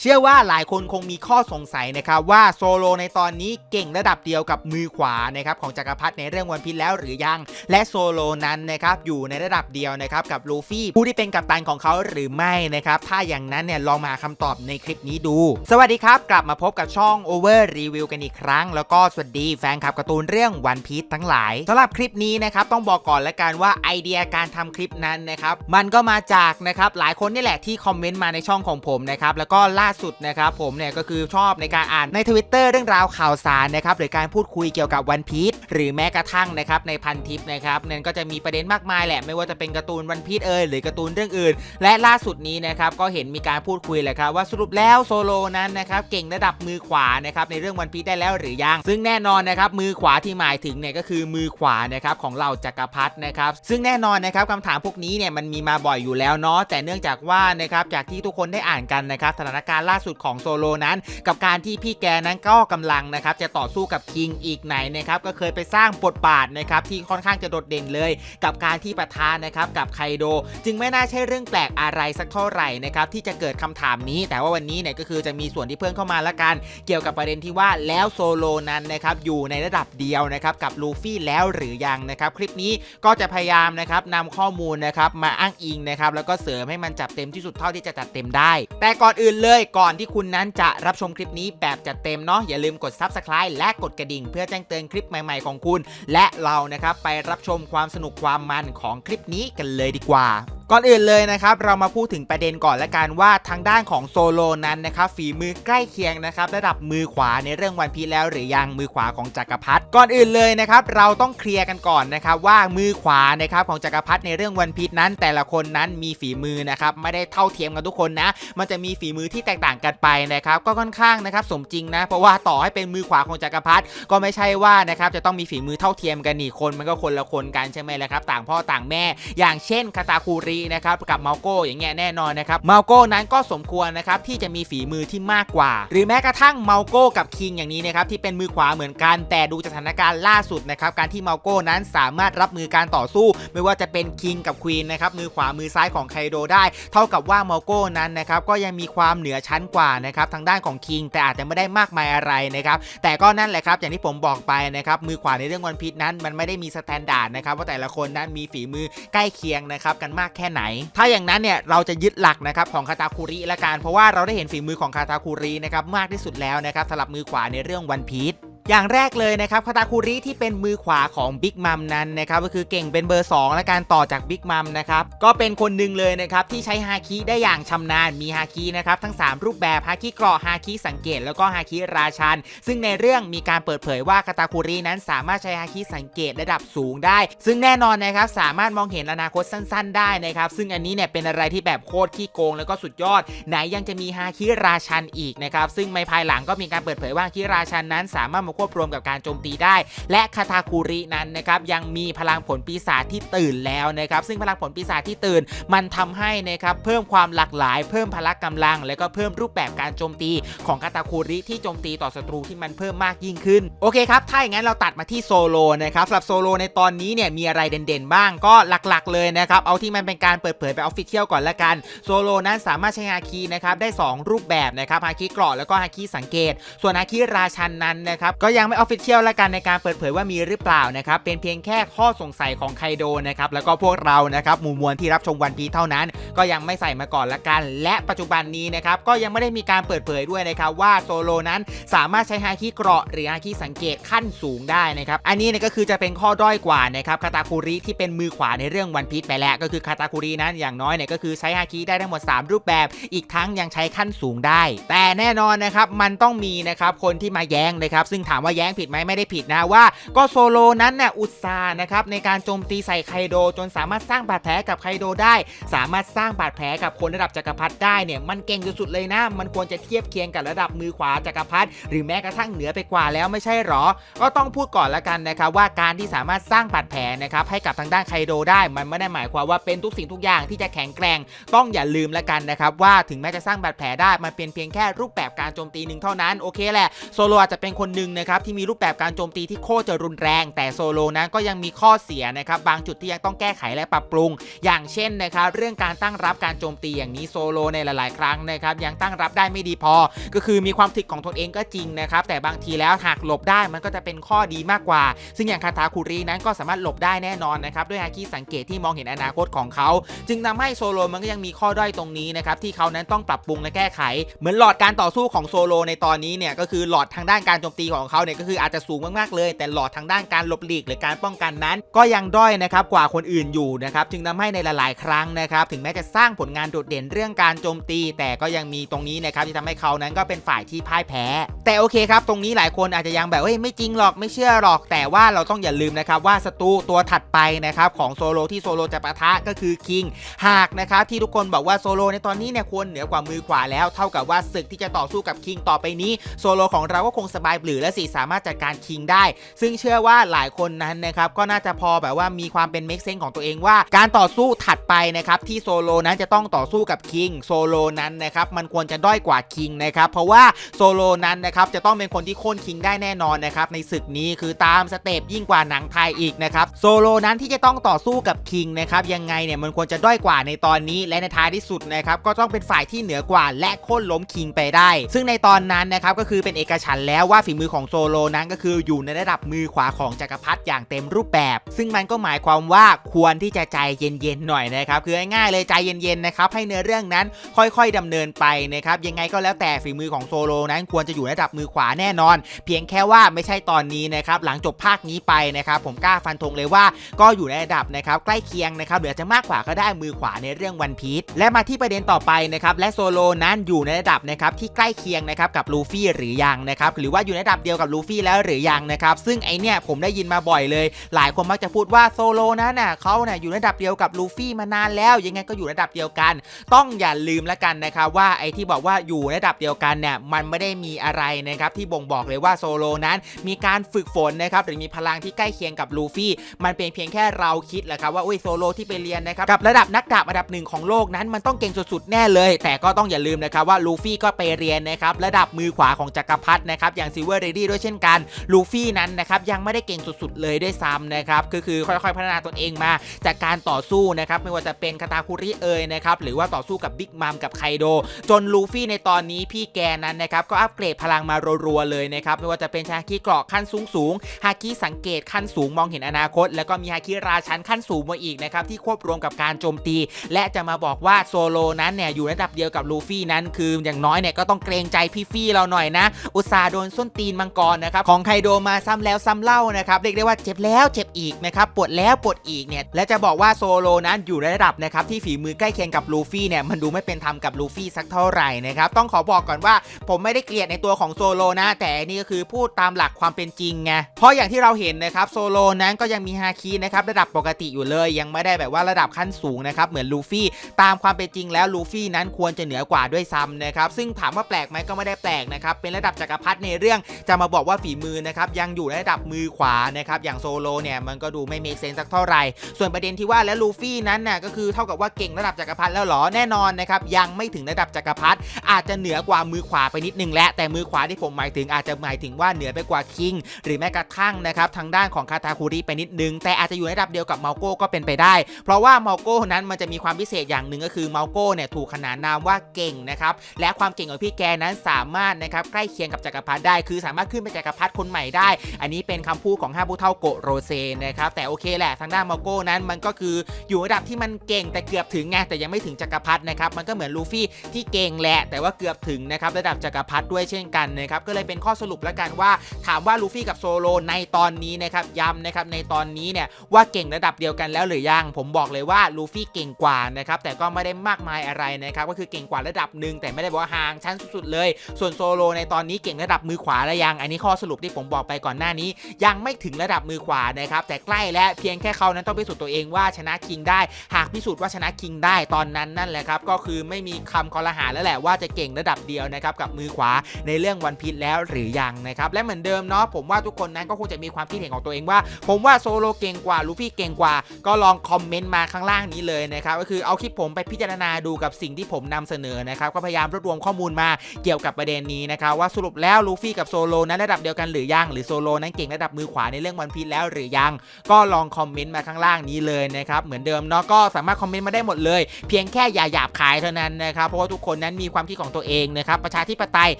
เชื่อว่าหลายคนคงมีข้อสงสัยนะครับว่าโซโลในตอนนี้เก่งระดับเดียวกับมือขวานะครับของจักรพรรดิในเรื่องวันพีชแล้วหรือยัง และโซโลนั้นนะครับอยู่ในระดับเดียวนะครับกับลูฟี่ผู้ที่เป็นกัปตันของเขาหรือไม่นะครับถ้าอย่างนั้นเนี่ยลองมาหาคำตอบในคลิปนี้ดู สวัสดีครับ กลับมาพบกับช่อง Over Review กันอีกครั้ง แล้วก็สวัสดีแฟนคลับการ์ตูนเรื่องวันพีชทั้งหลายสำหรับคลิปนี้นะครับต้องบอกก่อนละกันว่าไอเดียการทำคลิปนั้นนะครับมันก็มาจากนะครับหลายคนนี่แหละที่คอมเมนต์มาในช่องของผมนะครับแล้วก็ล่าสุดนะครับผมเนี่ยก็คือชอบในการอ่านใน Twitter เรื่องราวข่าวสารนะครับหรือการพูดคุยเกี่ยวกับวันพีชหรือแม้กระทั่งนะครับในพันทิปนะครับนั่นก็จะมีประเด็นมากมายแหละ ไม่ว่าจะเป็นการ์ตูนวันพีชเอ่ยหรือการ์ตูนเรื่องอื่น และล่าสุดนี้นะครับก็เห็นมีการพูดคุยแหละครับว่าสรุปแล้วโซโลนั้นนะครับเก่งระดับมือขวานะครับในเรื่องวันพีชได้แล้วหรือยัง ซึ่งแน่นอนนะครับมือขวาที่หมายถึงเนี่ยก็คือมือขวานะครับของเหล่าจักรพรรดินะครับซึ่งแน่นอนนะครับคำถามพวกนี้เนี่ยมันมีมาบ่อยอยู่แล้วเนาะแต่เนื่องจากว่านะครับจากที่ทุกคนได้อ่านกันนะครับสถานการณ์ล่าสุดของโซโลนั้น กับการที่พี่แกนั้นก็กำลังนะครับจะต่อสู้กับคิงอีกไหนนะครับก็เคยไปสร้างบทบาทนะครับที่ค่อนข้างจะโดดเด่นเลย กับการที่ประทานนะครับกับไคโด จึงไม่น่าใช่เรื่องแปลกอะไรสักเท่าไหร่นะครับที่จะเกิดคำถามนี้ แต่ว่าวันนี้เนี่ยก็คือจะมีส่วนที่เพิ่มเข้ามาละกัน เกี่ยวกับประเด็นที่ว่าแล้วโซโลนั้นนะครับอยู่ในระดับเดียวนะครับกับลูฟี่แล้วหรือยังนะครับคลิปนี้ก็จะพยายามนะครับนำข้อมูลนะครับมาอ้างอิงนะครับแล้วก็เสริมให้มันจับเต็มที่สุดเท่าที่จะจัดเต็มได้ แต่ก่อนอื่นเลยก่อนที่คุณนั้นจะรับชมคลิปนี้แบบจัดเต็มเนาะอย่าลืมกด Subscribe และกดกระดิ่ง เพื่อแจ้งเตือนคลิปใหม่ๆของคุณ และเรานะครับไปรับชมความสนุกความมันของคลิปนี้กันเลยดีกว่าก่อนอื่นเลยนะครับเรามาพูดถึงประเด็นก่อนละกันว่าทางด้านของโซโลนั้นนะครับฝีมือใกล้เคียงนะครับระดับมือขวาในเรื่องวันพีแล้วหรือยังมือขวาของจักรพรรดิก่อนอื่นเลยนะครับเราต้องเคลียร์กันก่อนนะครับว่ามือขวานะครับของจักรพรรดิในเรื่องวันพีนั้น แต่ละคนนั้นมีฝีมือนะครับไม่ได้เท่าเทียมกันทุกคนนะ มันจะมีฝีมือที่แตกต่างกันไปนะครับก็ค่อนข้างนะครับสมจริงนะเพราะว่าต่อให้เป็นมือขวาของจักรพรรดิก็ไม่ใช่ว่านะครับจะต้องมีฝีมือเท่าเทียมกันนี่คนมันก็คนละคนกันใช่ไหมล่ะครับต่างพ่อต่างแม่ อย่างเช่นคาตาคูรินะครับกับเมาโก้อย่างเงี้ยแน่นอนนะครับเมาโก้นั้นก็สมควรนะครับที่จะมีฝีมือที่มากกว่า หรือแม้กระทั่งเมาโก้กับคิงอย่างนี้นะครับที่เป็นมือขวาเหมือนกัน แต่ดูจากสถานการณ์ล่าสุดนะครับการที่เมาโก้นั้นสามารถรับมือการต่อสู้ ไม่ว่าจะเป็นคิงกับควีนนะครับมือขวามือซ้ายของไคโดได้ เท่ากับว่าเมาโก้นั้นนะครับก็ยังมีความเหนือชั้นกว่านะครับทางด้านของคิงแต่อาจจะไม่ได้มากมายอะไรนะครับแต่ก็นั่นแหละครับอย่างที่ผมบอกไปนะครับมือขวาในเรื่องวันพีชนั้นมันไม่ได้มีสแตนดาร์ดนะครับว่าแต่ละคนนั้นมีฝีมือใกล้เคียงนะครับกันมากแค่ไหน ถ้าอย่างนั้นเนี่ยเราจะยึดหลักนะครับของคาตาคุริละกันเพราะว่าเราได้เห็นฝีมือของคาตาคุรินะครับมากที่สุดแล้วนะครับสำหรับมือขวาในเรื่องวันพีช อย่างแรกเลยนะครับคาตาคุริที่เป็นมือขวาของบิ๊กมัมนั้นนะครับก็คือเก่งเป็นเบอร์2และการต่อจากบิ๊กมัมนะครับก็เป็นคนหนึ่งเลยนะครับที่ใช้ฮาคิได้อย่างชำนาญมีฮาคินะครับทั้ง 3 รูปแบบฮาคิเกราะฮาคิสังเกต แล้วก็ฮาคิราชัน ซึ่งในเรื่องมีการเปิดเผยว่าคาตาคุรินั้นสามารถใช้ฮาคิสังเกตระดับสูงได้ ซึ่งแน่นอนนะครับสามารถมองเห็นอนาคตสั้น ๆ ได้นะครับซึ่งอันนี้เนี่ยเป็นอะไรที่แบบโคตรขี้โกง แล้วก็สุดยอด ไหนยังจะมีฮาคิราชันอีกนะครับซึ่งในภายหลังก็มีการเปิดเผยว่าฮาคิราชันนั้นสามารถควบรวมกับการโจมตีได้ และคาทาคุรินั้นนะครับยังมีพลังผลปีศาจที่ตื่นแล้วนะครับซึ่งพลังผลปีศาจที่ตื่นมันทำให้นะครับเพิ่มความหลากหลาย เพิ่มพละกำลัง แล้วก็เพิ่มรูปแบบการโจมตีของคาตาคุริที่โจมตีต่อศัตรูที่มันเพิ่มมากยิ่งขึ้นโอเคครับถ้าอย่างนั้นเราตัดมาที่โซโลนะครับสำหรับโซโลในตอนนี้เนี่ยมีอะไรเด่นๆบ้างก็หลักๆ เลยนะครับเอาที่มันเป็นการเปิดเผยไปออฟฟิเชียลก่อนละกันโซโลนั้นสามารถใช้ฮาคีนะครับได้ 2 รูปแบบนะครับฮาคีเกราะแล้วก็ฮาคีสังเกต ส่วนฮาคีราชันนั้นนะครับก็ยังไม่ออฟฟิเชียลละกันในการเปิดเผยว่ามีหรือเปล่านะครับ เป็นเพียงแค่ข้อสงสัยของไคโดนะครับ แล้วก็พวกเรานะครับหมู่มวลที่รับชมวันพีเท่านั้น ก็ยังไม่ใส่มาก่อนละกัน และปัจจุบันนี้นะครับ ก็ยังไม่ได้มีการเปิดเผยด้วยนะครับว่าโซโลนั้นสามารถใช้ฮาคิเกราะหรือฮาคิสังเกตขั้นสูงได้นะครับ อันนี้เนี่ยก็คือจะเป็นข้อด้อยกว่านะครับคาตาคุริที่เป็นมือขวาในเรื่องวันพีไปแล้ว ก็คือคาตาคุรินั้นอย่างน้อยเนี่ยก็คือใช้ฮาคิได้ทั้งหมด 3 รูปแบบ อีกทั้งยังใช้ขั้นสูงได้ แต่แน่นอนนะครับมันต้องมีนะครับคนที่มาแย้งนะครับซึ่งถามว่าแย้งผิดไหมไม่ได้ผิดนะว่าก็โซโลนั้นเนี่ยอุตส่าห์นะครับในการโจมตีใส่ไคโดจนสามารถสร้างบาดแผลกับไคโดได้ สามารถสร้างบาดแผลกับคนระดับจักรพรรดิได้เนี่ยมันเก่งสุดๆเลยนะ มันควรจะเทียบเคียงกับระดับมือขวาจักรพรรดิหรือแม้กระทั่งเหนือไปกว่าแล้วไม่ใช่หรอ ก็ต้องพูดก่อนละกันนะครับว่าการที่สามารถสร้างบาดแผลนะครับให้กับทางด้านไคโดได้ มันไม่ได้หมายความว่าเป็นทุกสิ่งทุกอย่างที่จะแข็งแกร่งต้องอย่าลืมละกันนะครับว่าถึงแม้จะสร้างบาดแผลได้มันเป็นเพียงแค่รูปแบบการโจมตีหนึ่งเท่านั้นโอเคแหละโซโลอาจจะเป็นคนหนึ่งนะนะครับที่มีรูปแบบการโจมตีที่โคตรจะรุนแรง แต่โซโลนั้นก็ยังมีข้อเสียนะครับบางจุดที่ยังต้องแก้ไขและปรับปรุง อย่างเช่นนะครับเรื่องการตั้งรับการโจมตีอย่างนี้โซโลในหลาย ๆ ครั้งนะครับยังตั้งรับได้ไม่ดีพอ ก็คือมีความถึกของตนเองก็จริงนะครับแต่บางทีแล้วหากหลบได้มันก็จะเป็นข้อดีมากกว่า ซึ่งอย่างคาทาคุรีนั้นก็สามารถหลบได้แน่นอนนะครับด้วยฮาคิสังเกตที่มองเห็นอนาคตของเขา จึงทำให้โซโลมันก็ยังมีข้อด้อยตรงนี้นะครับที่เขานั้นต้องปรับปรุงและแก้ไข เหมือนหลอดการต่อสู้ของโซโลในตอนนี้เนี่ยก็คือหลอดทางด้านการโจมตีของเขาเนี่ยก็คืออาจจะสูงมากๆเลย แต่หลอดทางด้านการหลบหลีกหรือการป้องกันนั้น ก็ยังด้อยนะครับกว่าคนอื่นอยู่นะครับจึงทำให้ในหลาย ๆ ครั้งนะครับถึงแม้จะสร้างผลงานโดดเด่นเรื่องการโจมตี แต่ก็ยังมีตรงนี้นะครับที่ทำให้เขานั้นก็เป็นฝ่ายที่พ่ายแพ้ แต่โอเคครับตรงนี้หลายคนอาจจะยังแบบเฮ้ยไม่จริงหรอกไม่เชื่อหรอก แต่ว่าเราต้องอย่าลืมนะครับว่าศัตรูตัวถัดไปนะครับของโซโลที่โซโลจะปะทะก็คือคิงหากนะครับที่ทุกคนบอกว่าโซโลในตอนนี้เนี่ยควรเหนือกว่ามือขวาแล้ว เท่ากับว่าศึกที่จะต่อสู้กับคิงต่อไปนี้โซโลของเราก็คงสบายหรือและสิสามารถจัดการคิงได้ ซึ่งเชื่อว่าหลายคนนั้นนะครับก็น่าจะพอแบบว่ามีความเป็นเมคเซนของตัวเองว่า การต่อสู้ถัดไปนะครับที่โซโลนั้นจะต้องต่อสู้กับคิงโซโลนั้นนะครับมันควรจะด้อยกว่าคิงนะครับเพราะว่าโซโลนั้นนะครับจะต้องเป็นคนที่โค่นคิงได้แน่นอนนะครับในศึกนี้คือตามสเตปยิ่งกว่าหนังไทยอีกนะครับโซโลนั้นที่จะต้องต่อสู้กับคิงนะครับยังไงเนี่ยมันควรจะด้อยกว่าในตอนนี้และในท้ายที่สุดนะครับก็ต้องเป็นฝ่ายที่เหนือกว่าและโค่นล้มคิงไปได้ ซึ่งในตอนนั้นนะครับก็คือเป็นเอกฉันแล้วว่าฝีมือของโซโลนั้นก็คืออยู่ในระดับมือขวาของจักรพรรดิอย่างเต็มรูปแบบ ซึ่งมันก็หมายความว่าควรที่จะใจเย็นๆหน่อยนะครับคือง่ายๆเลยใจเย็นๆนะครับให้เนื้อเรื่องนั้นค่อยๆดำเนินไปนะครับยังไงก็แล้วแต่ฝีมือของโซโลนั้นควรจะอยู่ในระดับมือขวาแน่นอน เพียงแค่ว่าไม่ใช่ตอนนี้นะครับหลังจบภาคนี้ไปนะครับผมกล้าฟันธงเลยว่าก็อยู่ในระดับนะครับใกล้เคียงนะครับหรืออาจจะมากกว่าก็ได้มือขวาในเรื่องวันพีชและมาที่ประเด็นต่อไปนะครับและโซโลนั้นอยู่ในระดับนะครับที่ใกล้เคียงนะครับกับลูฟี่หรือยังนะครับหรือว่าอยู่ในระดับเดียวกับลูฟี่แล้วหรือยังนะครับซึ่งไอเนี่ยผมได้ยินมาบ่อยเลย หลายคนมักจะพูดว่าโซโลนั้นน่ะเขาเนี่ยอยู่ระดับเดียวกับลูฟี่มานานแล้ว ยังไงก็อยู่ระดับเดียวกัน ต้องอย่าลืมแล้วกันนะครับว่าไอที่บอกว่าอยู่ระดับเดียวกันเนี่ยมันไม่ได้มีอะไรนะครับที่บ่งบอกเลยว่าโซโลนั้น มีการฝึกฝนนะครับหรือมีพลังที่ใกล้เคียงกับลูฟี่มันเป็นเพียงแค่เราคิดแหละครับว่าอุ้ยโซโลที่ไปเรียนนะครับกับระดับนักดาบอันดับหนึ่งของโลกนั้นมันต้องเก่งสุดๆแน่เลย แต่ก็ต้องอย่าลืมนะครับว่าลูฟี่ก็ไปเรียนนะครับระดับมือขวาของจักรพรรดินะครับอย่างซิเวอร์เรดด้วยเช่นกันลูฟี่นั้นนะครับยังไม่ได้เก่งสุดๆเลยด้วยซ้ำนะครับก็คือค่อยๆ พัฒนาตนเองมา จากการต่อสู้นะครับไม่ว่าจะเป็นคาตาคุริเอยนะครับหรือว่าต่อสู้กับบิ๊กมัมกับไคโด จนลูฟี่ในตอนนี้พี่แกนั้นนะครับก็อัปเกรดพลังมารัวๆเลยนะครับไม่ว่าจะเป็นชาคิเกราะขั้นสูงสูงๆฮาคิสังเกตขั้นสูงมองเห็นอนาคต แล้วก็มีฮาคิราชันขั้นสูงมาอีกนะครับที่ควบรวมกับการโจมตี และจะมาบอกว่าโซโลนั้นเนี่ยอยู่ระดับเดียวกับลูฟี่นั้นคืออย่างน้อยเนี่ยก็ต้องเกรงใจพี่ฟี่เราหน่อยนะ อุตส่าห์โดนส้นตีนมังกรนะครับของไคโดมาซ้ำแล้วซ้ำเล่านะครับเรียกได้ว่าเจ็บแล้วเจ็บอีกนะครับปวดแล้วปวดอีกเนี่ยและจะบอกว่าโซโลนั้นอยู่ในระดับนะครับที่ฝีมือใกล้เคียงกับลูฟี่เนี่ยมันดูไม่เป็นธรรมกับลูฟี่สักเท่าไหร่นะครับต้องขอบอกก่อนว่าผมไม่ได้เกลียดในตัวของโซโลนะแต่นี่ก็คือพูดตามหลักความเป็นจริงไงเพราะอย่างที่เราเห็นนะครับโซโลนั้นก็ยังมีฮาคินะครับระดับปกติอยู่เลย ยังไม่ได้แบบว่าระดับขั้นสูงนะครับเหมือนลูฟี่ตามความเป็นจริงแล้วลูฟี่นั้นควรจะเหนือกว่าด้วยซ้ำนะครับซึ่งถามว่าแปลกไหมก็ไม่ได้แปลกนะครับเป็นระดับจักรพรรดิในเรื่องจะมาาบอกว่าฝีมือนะครับยังอยู่ในระดับมือขวานะครับอย่างโซโลเนี่ยมันก็ดูไม่เมคเซนสักเท่าไหร่ ส่วนประเด็นที่ว่าแล้วลูฟี่นั้นน่ะก็คือเท่ากับว่าเก่งระดับจักรพรรดิแล้วหรอแน่นอนนะครับยังไม่ถึงระดับจักรพรรดิอาจจะเหนือกว่ามือขวาไปนิดนึงและแต่มือขวาที่ผมหมายถึงอาจจะหมายถึงว่าเหนือไปกว่าคิง หรือแม้กระทั่งนะครับทางด้านของคาตาคุริไปนิดนึง แต่อาจจะอยู่ในระดับเดียวกับเมาโก้ก็เป็นไปได้ เพราะว่าเมาโก้นั้นมันจะมีความพิเศษอย่างหนึ่งก็คือเมาโก้เนี่ยถูกขนานนามว่าเก่งนะครับและความเก่งของพี่แกนั้นสามารถนะครับใกล้เคียงกับจักรพรรดิได้คือสามารถขึ้นเป็นจักรพรรดิคนใหม่ได้ อันนี้เป็นคำพูดของห้าผู้เทาโกโรเซนะครับแต่โอเคแหละทางด้านมาโก้นั้นมันก็คืออยู่ระดับที่มันเก่งแต่เกือบถึงไงแต่ยังไม่ถึงจักรพรรดินะครับมันก็เหมือนลูฟี่ที่เก่งแหละ แต่ว่าเกือบถึงนะครับระดับจักรพรรดิด้วยเช่นกันนะครับก็เลยเป็นข้อสรุปแล้วกันว่า ถามว่าลูฟี่กับโซโลในตอนนี้นะครับย้ำนะครับในตอนนี้เนี่ยว่าเก่งระดับเดียวกันแล้วหรือยังผมบอกเลยว่าลูฟี่เก่งกว่านะครับแต่ก็ไม่ได้มากมายอะไรนะครับก็คือเก่งกว่าระดับหนึ่งแต่ไม่ได้บอกว่าห่างชั้นสุดๆเลย ส่วนโซโลในตอนนี้เก่งระดับมือขวาแล้วยังอันนี้ข้อสรุปที่ผมบอกไปก่อนหน้านี้ ยังไม่ถึงระดับมือขวานะครับแต่ใกล้และเพียงแค่เขานั้นต้องพิสูจน์ตัวเองว่าชนะคิงได้ หากพิสูจน์ว่าชนะคิงได้ตอนนั้นนั่นแหละครับก็คือไม่มีคำคอรหาแล้วแหละว่าจะเก่งระดับเดียวนะครับกับมือขวาในเรื่องวันพีชแล้วหรือยังนะครับและเหมือนเดิมเนาะผมว่าทุกคนนั้นก็คงจะมีความคิดเห็นของตัวเองว่า ผมว่าโซโลเก่งกว่าลูฟี่เก่งกว่า ก็ลองคอมเมนต์มาข้างล่างนี้เลยนะครับก็คือเอาคลิปผมไปพิจารณาดูกับสิ่งที่ผมนำเสนอนะครับก็พยายามรวบรวมข้อมูลมาเกี่ยวกับประเด็นนี้นะครับว่าสรุปแล้วลูฟี่กับโซโลนั้นนั้นระดับเดียวกันหรือยังหรือโซโลนั้นเก่งระดับมือขวาในเรื่องวันพีชแล้วหรือยัง ก็ลองคอมเมนต์มาข้างล่างนี้เลยนะครับเหมือนเดิมเนาะก็สามารถคอมเมนต์มาได้หมดเลย เพียงแค่อย่าหยาบคายเท่านั้นนะครับเพราะว่าทุกคนนั้นมีความคิดของตัวเองนะครับประชาธิปไตย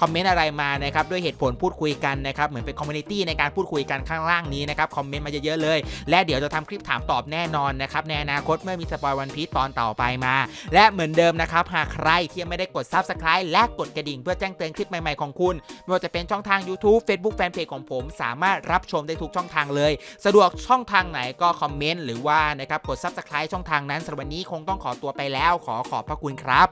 คอมเมนต์อะไรมานะครับด้วยเหตุผลพูดคุยกันนะครับเหมือนเป็นคอมมูนิตี้ในการพูดคุยกันข้างล่างนี้นะครับคอมเมนต์มาเยอะๆเลย และเดี๋ยวจะทำคลิปถามตอบแน่นอนนะครับในอนาคตเมื่อมีสปอยวันพี e ตอนต่อไปมา และเหมือนเดิมนะครับหากใครที่ยังไม่ได้กด Subscribe และกดกระดิ่งเพื่อแจ้งเตือนคลิปใหม่ๆของคุณไม่ว่าจะเป็นช่องทาง YouTube Facebook Fanpage ของผม สามารถรับชมได้ทุกช่องทางเลย สะดวกช่องทางไหนก็คอมเมนต์หรือว่านะครับกด Subscribe ช่องทางนั้นสำหรับวันนี้คงต้องขอตัวไปแล้ว ขอขอบพระคุณครับ